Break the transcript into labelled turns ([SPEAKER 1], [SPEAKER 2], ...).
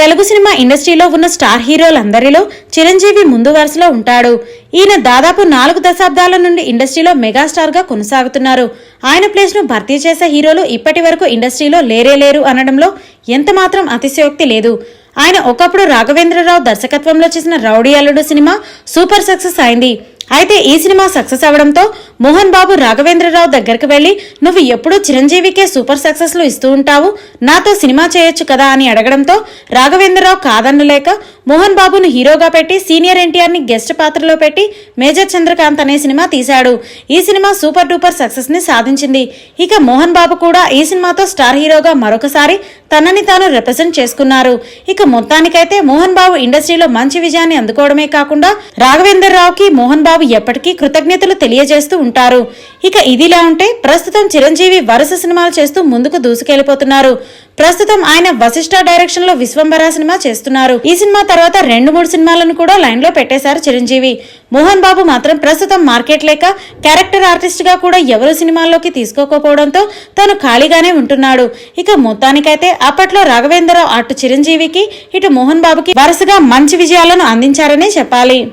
[SPEAKER 1] Telugu cinema ఇండస్ట్రీలో ఉన్న star హీరోలందరిలో Chiranjeevi ముందు వరుసలో ఉంటాడు. ఈయన దాదాపు నాలుగు దశాబ్దాల నుండి ఇండస్ట్రీలో మెగాస్టార్గా కొనసాగుతున్నారు. ఆయన ప్లేస్ను భర్తీ చేసే హీరోలు ఇప్పటి వరకు ఇండస్ట్రీలో లేరే లేరు అనడంలో ఎంతమాత్రం అతిశయోక్తి లేదు. ఆయన ఒకప్పుడు రాఘవేంద్రరావు దర్శకత్వంలో చేసిన రౌడీ అల్లుడు సినిమా సూపర్ సక్సెస్ అయింది. అయితే ఈ సినిమా సక్సెస్ అవడంతో మోహన్ బాబు రాఘవేంద్రరావు దగ్గరికి వెళ్ళి నువ్వు ఎప్పుడూ చిరంజీవికే సూపర్ సక్సెస్లు ఇస్తూ ఉంటావు. నాతో సినిమా చేయొచ్చు కదా? అని అడగడంతో రాఘవేంద్రరావు కాదనలేక మోహన్ బాబును హీరోగా పెట్టి సీనియర్ ఎన్టీఆర్ని గెస్ట్ పాత్రలో పెట్టి మేజర్ చంద్రకాంత్ అనే సినిమా తీశాడు. ఈ సినిమా సూపర్ డూపర్ సక్సెస్ని సాధించింది. ఇక మోహన్ బాబు కూడా ఈ సినిమాతో స్టార్ హీరోగా మరొకసారి తనని తాను రిప్రజెంట్ చేసుకున్నారు. ఇక మొత్తానికైతే మోహన్ బాబు ఇండస్ట్రీలో మంచి విజయాన్ని అందుకోవడమే కాకుండా రాఘవేంద్రరావుకి మోహన్ బాబు ఎప్పటికీ కృతజ్ఞతలు తెలియజేస్తూ ఉంటారు. ఇక ఇదిలా ఉంటే ప్రస్తుతం చిరంజీవి వరుస సినిమాలు చేస్తూ ముందుకు దూసుకెళ్ళిపోతున్నారు ప్రస్తుతం ఆయన వశిష్ఠ డైరెక్షన్లో విశ్వంబర సినిమా చేస్తున్నారు. ఈ సినిమా తర్వాత రెండు మూడు సినిమాలను కూడా లైన్లో పెట్టేశారు చిరంజీవి. మోహన్ బాబు మాత్రం ప్రస్తుతం మార్కెట్ లేక క్యారెక్టర్ ఆర్టిస్ట్గా కూడా ఎవరు సినిమాల్లోకి తీసుకోకపోవడంతో తను ఖాళీగానే ఉంటున్నాడు. ఇక మొత్తానికైతే అప్పట్లో రాఘవేంద్రరావు అటు చిరంజీవికి ఇటు మోహన్ బాబుకి వరుసగా మంచి విజయాలను అందించారనే చెప్పాలి.